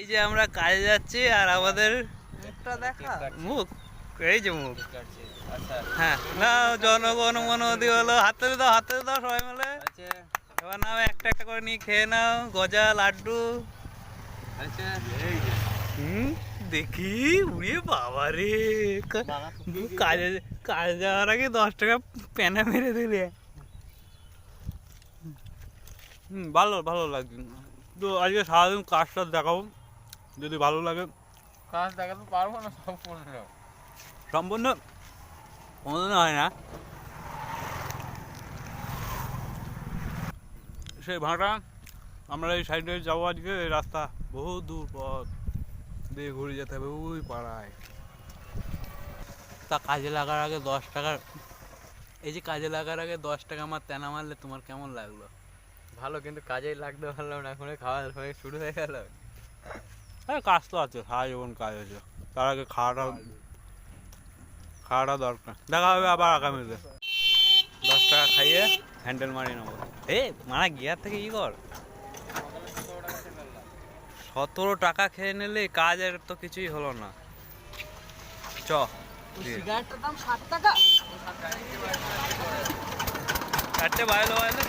এই যে আমরা কাজে যাচ্ছি আর আমাদের মুখটা দেখা। মুখ? এই যে মুখ। আচ্ছা। হ্যাঁ না জনগণ মন অধি হলো। হাতে দাও হাতে দাও সবাই মিলে। আচ্ছা। এবার নাও একটা একটা করে নিয়ে খেয়ে নাও। গজা লাড্ডু। আচ্ছা। হুম? দেখি উড়ে বাবা রে। কাজে কাজে যাওয়ার আগে দশ টাকা প্যানা মেরে দিলে। হুম ভালো ভালো লাগছে। তো আজকে সারাদিন কাজটা দেখাবো। যদি ভালো লাগে। কাজ দেখাতে পারব না সম্পূর্ণ সম্পূর্ণ কোনোদিন হয় না। সেই ভাঁটা আমরা এই সাইডে যাব আজকে এই রাস্তা বহু দূর পথ দিয়ে ঘুরে যেতে হবে ওই পাড়ায়। তা কাজে লাগার আগে দশ টাকার এই যে কাজে লাগার আগে দশ টাকা আমার তেনা মারলে তোমার কেমন লাগল? ভালো কিন্তু কাজেই লাগতে পারলাম না এখন খাওয়া শুরু হয়ে গেল। হ্যাঁ কাজ তো আছে সারা জীবন কাজ আছে। তার আগে খাওয়াটা খাওয়াটা দরকার। দেখা হবে আবার আগামীতে। দশ টাকা খাইয়ে হ্যান্ডেল মারিয়ে নেব। এ মারা গিয়ার থেকে ই কর? সতেরো টাকা খেয়ে নিলে কাজের তো কিছুই হলো না। চ দিয়ে। সিগারেটের দাম ষাট টাকা? চারটে বাইরে বাইরে